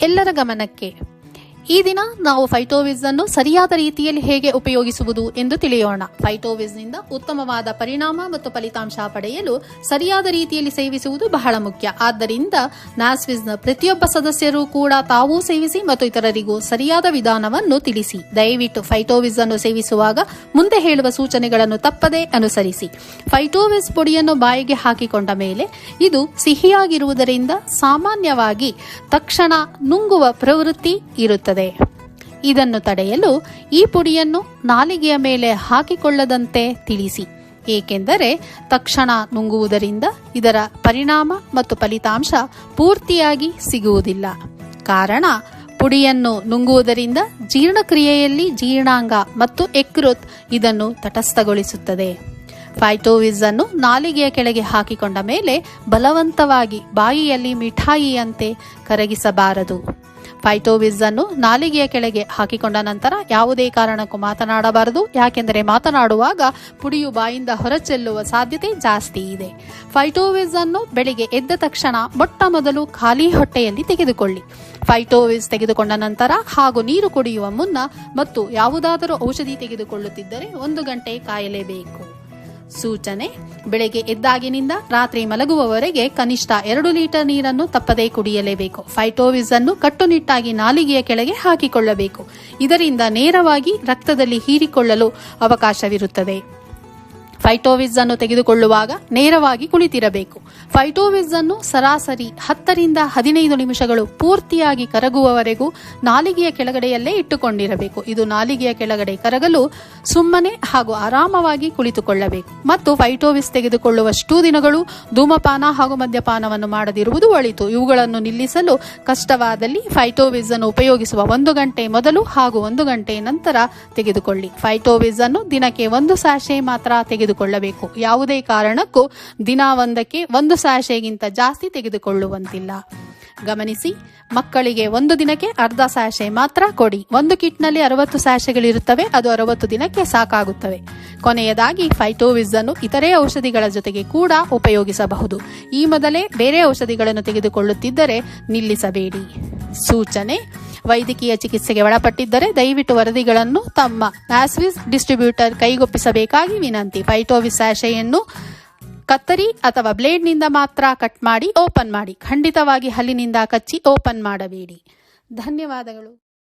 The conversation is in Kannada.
ಎಲ್ಲರ ಗಮನಕ್ಕೆ ಈ ದಿನ ನಾವು ಫೈಟೋವಿಸ್ ಅನ್ನು ಸರಿಯಾದ ರೀತಿಯಲ್ಲಿ ಹೇಗೆ ಉಪಯೋಗಿಸುವುದು ಎಂದು ತಿಳಿಯೋಣ. ಫೈಟೋವಿಸ್ನಿಂದ ಉತ್ತಮವಾದ ಪರಿಣಾಮ ಮತ್ತು ಫಲಿತಾಂಶ ಪಡೆಯಲು ಸರಿಯಾದ ರೀತಿಯಲ್ಲಿ ಸೇವಿಸುವುದು ಬಹಳ ಮುಖ್ಯ. ಆದ್ದರಿಂದ ನಾಸ್ವಿಸ್ನ ಪ್ರತಿಯೊಬ್ಬ ಸದಸ್ಯರು ಕೂಡ ತಾವೂ ಸೇವಿಸಿ ಮತ್ತು ಇತರರಿಗೂ ಸರಿಯಾದ ವಿಧಾನವನ್ನು ತಿಳಿಸಿ. ದಯವಿಟ್ಟು ಫೈಟೋವಿಸ್ ಅನ್ನು ಸೇವಿಸುವಾಗ ಮುಂದೆ ಹೇಳುವ ಸೂಚನೆಗಳನ್ನು ತಪ್ಪದೇ ಅನುಸರಿಸಿ. ಫೈಟೋವಿಸ್ ಪುಡಿಯನ್ನು ಬಾಯಿಗೆ ಹಾಕಿಕೊಂಡ ಮೇಲೆ ಇದು ಸಿಹಿಯಾಗಿರುವುದರಿಂದ ಸಾಮಾನ್ಯವಾಗಿ ತಕ್ಷಣ ನುಂಗುವ ಪ್ರವೃತ್ತಿ ಇರುತ್ತದೆ. ಇದನ್ನು ತಡೆಯಲು ಈ ಪುಡಿಯನ್ನು ನಾಲಿಗೆಯ ಮೇಲೆ ಹಾಕಿಕೊಳ್ಳದಂತೆ ತಿಳಿಸಿ. ಏಕೆಂದರೆ ತಕ್ಷಣ ನುಂಗುವುದರಿಂದ ಇದರ ಪರಿಣಾಮ ಮತ್ತು ಫಲಿತಾಂಶ ಪೂರ್ತಿಯಾಗಿ ಸಿಗುವುದಿಲ್ಲ. ಕಾರಣ, ಪುಡಿಯನ್ನು ನುಂಗುವುದರಿಂದ ಜೀರ್ಣಕ್ರಿಯೆಯಲ್ಲಿ ಜೀರ್ಣಾಂಗ ಮತ್ತು ಎಕ್ರೋತ್ ಇದನ್ನು ತಟಸ್ಥಗೊಳಿಸುತ್ತದೆ. ಫೈಟೋವಿಸ್ ಅನ್ನು ನಾಲಿಗೆಯ ಕೆಳಗೆ ಹಾಕಿಕೊಂಡ ಮೇಲೆ ಬಲವಂತವಾಗಿ ಬಾಯಿಯಲ್ಲಿ ಮಿಠಾಯಿಯಂತೆ ಕರಗಿಸಬಾರದು. ಫೈಟೋವಿಸ್ ಅನ್ನು ನಾಲಿಗೆಯ ಕೆಳಗೆ ಹಾಕಿಕೊಂಡ ನಂತರ ಯಾವುದೇ ಕಾರಣಕ್ಕೂ ಮಾತನಾಡಬಾರದು. ಯಾಕೆಂದರೆ ಮಾತನಾಡುವಾಗ ಪುಡಿಯು ಬಾಯಿಂದ ಹೊರಚೆಲ್ಲುವ ಸಾಧ್ಯತೆ ಜಾಸ್ತಿ ಇದೆ. ಫೈಟೋವಿಸ್ ಅನ್ನು ಬೆಳಿಗ್ಗೆ ಎದ್ದ ತಕ್ಷಣ ಮೊಟ್ಟ ಮೊದಲು ಖಾಲಿ ಹೊಟ್ಟೆಯಲ್ಲಿ ತೆಗೆದುಕೊಳ್ಳಿ. ಫೈಟೋವಿಸ್ ತೆಗೆದುಕೊಂಡ ನಂತರ ಹಾಗೂ ನೀರು ಕುಡಿಯುವ ಮುನ್ನ ಮತ್ತು ಯಾವುದಾದರೂ ಔಷಧಿ ತೆಗೆದುಕೊಳ್ಳುತ್ತಿದ್ದರೆ ಒಂದು ಗಂಟೆ ಕಾಯಲೇಬೇಕು. ಸೂಚನೆ. ಬೆಳಗ್ಗೆ ಎದ್ದಾಗಿನಿಂದ ರಾತ್ರಿ ಮಲಗುವವರೆಗೆ ಕನಿಷ್ಠ ಎರಡು ಲೀಟರ್ ನೀರನ್ನು ತಪ್ಪದೇ ಕುಡಿಯಲೇಬೇಕು. ಫೈಟೋವಿಸ್ ಅನ್ನು ಕಟ್ಟುನಿಟ್ಟಾಗಿ ನಾಲಿಗೆಯ ಕೆಳಗೆ ಹಾಕಿಕೊಳ್ಳಬೇಕು. ಇದರಿಂದ ನೇರವಾಗಿ ರಕ್ತದಲ್ಲಿ ಹೀರಿಕೊಳ್ಳಲು ಅವಕಾಶವಿರುತ್ತದೆ. ಫೈಟೋವಿಸ್ ಅನ್ನು ತೆಗೆದುಕೊಳ್ಳುವಾಗ ನೇರವಾಗಿ ಕುಳಿತಿರಬೇಕು. ಫೈಟೋವಿಸ್ ಅನ್ನು ಸರಾಸರಿ ಹತ್ತರಿಂದ ಹದಿನೈದು ನಿಮಿಷಗಳು ಪೂರ್ತಿಯಾಗಿ ಕರಗುವವರೆಗೂ ನಾಲಿಗೆಯ ಕೆಳಗಡೆಯಲ್ಲೇ ಇಟ್ಟುಕೊಂಡಿರಬೇಕು. ಇದು ನಾಲಿಗೆಯ ಕೆಳಗಡೆ ಕರಗಲು ಸುಮ್ಮನೆ ಹಾಗೂ ಆರಾಮವಾಗಿ ಕುಳಿತುಕೊಳ್ಳಬೇಕು. ಮತ್ತು ಫೈಟೋವಿಸ್ ತೆಗೆದುಕೊಳ್ಳುವಷ್ಟು ದಿನಗಳು ಧೂಮಪಾನ ಹಾಗೂ ಮದ್ಯಪಾನವನ್ನು ಮಾಡದಿರುವುದು ಒಳಿತು. ಇವುಗಳನ್ನು ನಿಲ್ಲಿಸಲು ಕಷ್ಟವಾದಲ್ಲಿ ಫೈಟೋವಿಸ್ ಅನ್ನು ಉಪಯೋಗಿಸುವ ಒಂದು ಗಂಟೆ ಮೊದಲು ಹಾಗೂ ಒಂದು ಗಂಟೆ ನಂತರ ತೆಗೆದುಕೊಳ್ಳಿ. ಫೈಟೋವಿಸ್ ಅನ್ನು ದಿನಕ್ಕೆ ಒಂದು ಸಾಶೆ ಮಾತ್ರ ತೆಗೆದುಕೊಳ್ಳಬೇಕು. ಯಾವುದೇ ಕಾರಣಕ್ಕೂ ದಿನ ಒಂದಕ್ಕೆ ಒಂದು ಸ್ಯಾಶೆಗಿಂತ ಜಾಸ್ತಿ ತೆಗೆದುಕೊಳ್ಳುವಂತಿಲ್ಲ. ಗಮನಿಸಿ, ಮಕ್ಕಳಿಗೆ ಒಂದು ದಿನಕ್ಕೆ ಅರ್ಧ ಸಾಶೆ ಮಾತ್ರ ಕೊಡಿ. ಒಂದು ಕಿಟ್ನಲ್ಲಿ ಅರವತ್ತು ಸ್ಯಾಶೆಗಳಿರುತ್ತವೆ ಅದು ಅರವತ್ತು ದಿನಕ್ಕೆ ಸಾಕಾಗುತ್ತವೆ. ಕೊನೆಯದಾಗಿ ಫೈಟೋವಿಸ್ ಅನ್ನು ಇತರೆ ಔಷಧಿಗಳ ಜೊತೆಗೆ ಕೂಡ ಉಪಯೋಗಿಸಬಹುದು. ಈ ಮೊದಲೇ ಬೇರೆ ಔಷಧಿಗಳನ್ನು ತೆಗೆದುಕೊಳ್ಳುತ್ತಿದ್ದರೆ ನಿಲ್ಲಿಸಬೇಡಿ. ಸೂಚನೆ ವೈದ್ಯಕೀಯ ಚಿಕಿತ್ಸೆಗೆ ಒಳಪಟ್ಟಿದ್ದರೆ ದಯವಿಟ್ಟು ವರದಿಗಳನ್ನು ತಮ್ಮ ಆಸ್ವಿಸ್ ಡಿಸ್ಟ್ರಿಬ್ಯೂಟರ್ ಕೈಗೊಪ್ಪಿಸಬೇಕಾಗಿ ವಿನಂತಿ. ಫೈಟೋವಿಸ್ ಆಶೆಯನ್ನು ಕತ್ತರಿ ಅಥವಾ ಬ್ಲೇಡ್ನಿಂದ ಮಾತ್ರ ಕಟ್ ಮಾಡಿ, ಓಪನ್ ಮಾಡಿ. ಖಂಡಿತವಾಗಿ ಹಲ್ಲಿನಿಂದ ಕಚ್ಚಿ, ಓಪನ್ ಮಾಡಬೇಡಿ. ಧನ್ಯವಾದಗಳು.